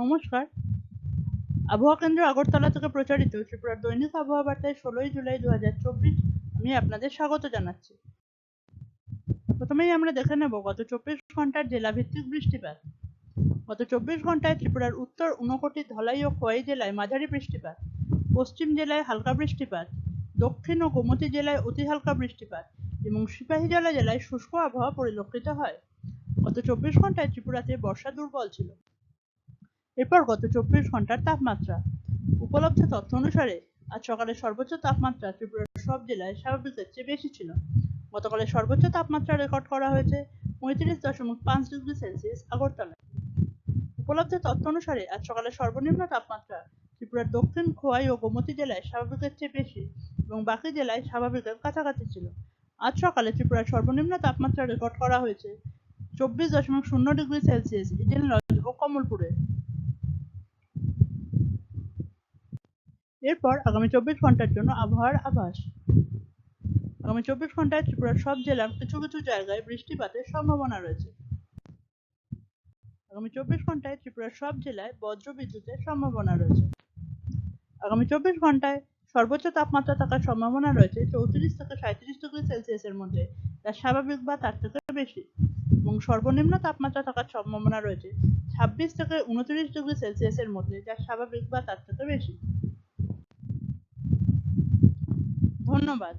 নমস্কার। আবহাওয়া কেন্দ্র আগরতলা থেকে প্রচারিত ত্রিপুরার দৈনিক আবহাওয়া বার্তায় ষোলোই জুলাই দু হাজার চব্বিশ আমি আপনাদের স্বাগত জানাচ্ছি। প্রথমেই আমরা দেখে নেব গত চব্বিশ ঘণ্টার জেলাভিত্তিক বৃষ্টিপাত। গত চব্বিশ ঘন্টায় ত্রিপুরার উত্তর ঊনকোটি ধলাই ও খোয়াই জেলায় মাঝারি বৃষ্টিপাত, পশ্চিম জেলায় হালকা বৃষ্টিপাত, দক্ষিণ ও গোমতী জেলায় অতি হালকা বৃষ্টিপাত এবং সিপাহী সিপাহীজলা জেলায় শুষ্ক আবহাওয়া পরিলক্ষিত হয়। গত চব্বিশ ঘন্টায় ত্রিপুরাতে বর্ষা দুর্বল ছিল। এরপর গত চব্বিশ ঘণ্টার তাপমাত্রা। উপলব্ধ তথ্য অনুসারে, আজ সকালে সর্বোচ্চ তাপমাত্রা ত্রিপুরার সব জেলায় স্বাভাবিকের চেয়ে বেশি ছিল। গতকালে সর্বোচ্চ তাপমাত্রা রেকর্ড করা হয়েছে পঁয়ত্রিশ দশমিক পাঁচ ডিগ্রি সেলসিয়াস আগরতলায়। উপলব্ধ তথ্য অনুসারে, আজ সকালে সর্বনিম্ন তাপমাত্রা ত্রিপুরার দক্ষিণ খোয়াই ও গোমতী জেলায় স্বাভাবিকের চেয়ে বেশি এবং বাকি জেলায় স্বাভাবিকের কাছাকাছি ছিল। আজ সকালে ত্রিপুরার সর্বনিম্ন তাপমাত্রা রেকর্ড করা হয়েছে চব্বিশ দশমিক শূন্য ডিগ্রি সেলসিয়াস, ইডেন লজ ও কমলপুরে। এরপর আগামী চব্বিশ ঘণ্টার জন্য আবহাওয়ার আভাস। আগামী চব্বিশ ঘন্টায় ত্রিপুরার সব জেলার কিছু কিছু জায়গায় বৃষ্টিপাতের সম্ভাবনা রয়েছে। আগামী চব্বিশ ঘন্টায় ত্রিপুরার সব জেলায় বজ্র বিদ্যুতের সম্ভাবনা রয়েছে। আগামী চব্বিশ ঘন্টায় সর্বোচ্চ তাপমাত্রা থাকার সম্ভাবনা রয়েছে চৌত্রিশ থেকে সাঁত্রিশ ডিগ্রি সেলসিয়াসের মধ্যে। যা স্বাভাবিক বা তার থেকে বেশি। এবং সর্বনিম্ন তাপমাত্রা থাকার সম্ভাবনা রয়েছে ছাব্বিশ থেকে উনত্রিশ ডিগ্রি সেলসিয়াসের মধ্যে, যা স্বাভাবিক বা তার থেকে বেশি। ধন্যবাদ।